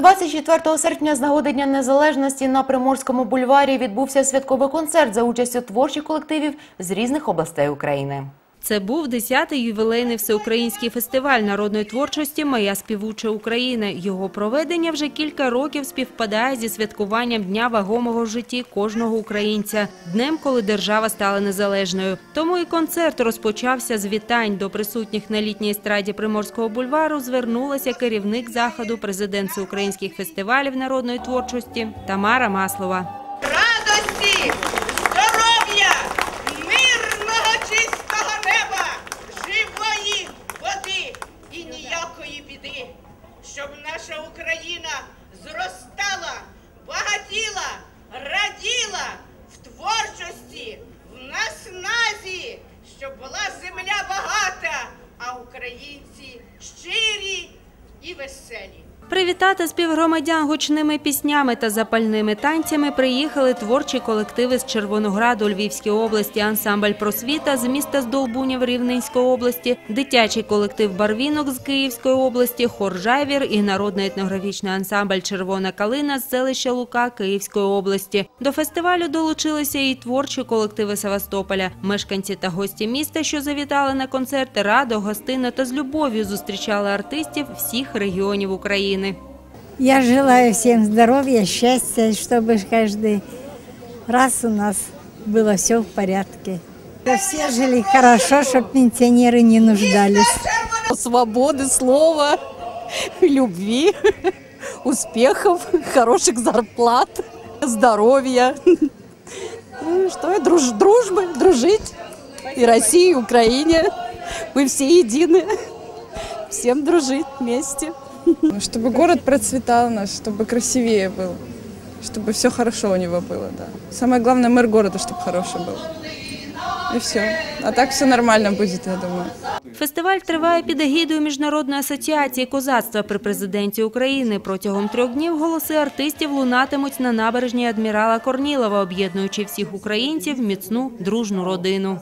24 серпня з нагоди Дня Незалежності на Приморському бульварі відбувся святковий концерт за участю творчих колективів з різних областей України. Це був 10-й ювілейний всеукраїнський фестиваль народної творчості Моя співуча Україна. Його проведення вже кілька років співпадає зі святкуванням дня вагомого в житті кожного українця, днем, коли держава стала незалежною. Тому і концерт розпочався з вітань до присутніх на літній естраді Приморського бульвару. Звернулася керівник заходу, президент всеукраїнських фестивалів народної творчості Тамара Маслова. радості, щоб наша Україна зростала, багатіла, раділа в творчості, в насназі, щоб була земля багата, а українці щирі і веселі. Привітати співгромадян гучними піснями та запальними танцями приїхали творчі колективи з Червонограду Львівської області, ансамбль просвіта з міста Здолбунів Рівненської області, дитячий колектив Барвінок з Київської області, хор Жайвір і народний етнографічний ансамбль Червона калина з селища Лука Київської області. До фестивалю долучилися і творчі колективи Севастополя. Мешканці та гості міста, що завітали на концерт, радо, гостинно та з любов'ю зустрічали артистів всіх регіонів України. Я желаю всем здоровья, счастья, чтобы каждый раз у нас было все в порядке. Да все жили хорошо, чтобы пенсионеры не нуждались. свободы слова, любви, успехов, хороших зарплат, здоровья. Ну, Что и друж, дружбы, дружить. И России, и Украине. Мы все едины. Всем дружить вместе. Чтобы город процветал наш, чтобы красивее был, чтобы все хорошо у него было, да. Самое главное, мэр города, чтобы хороший был. И все. А так все нормально будет, я думаю. Фестиваль триває під егідою Міжнародної асоціації козацтва при президенті України. Протягом трьох днів голоси артистів лунатимуть на набережній адмірала Корнілова, об'єднуючи всіх українців в міцну дружну родину.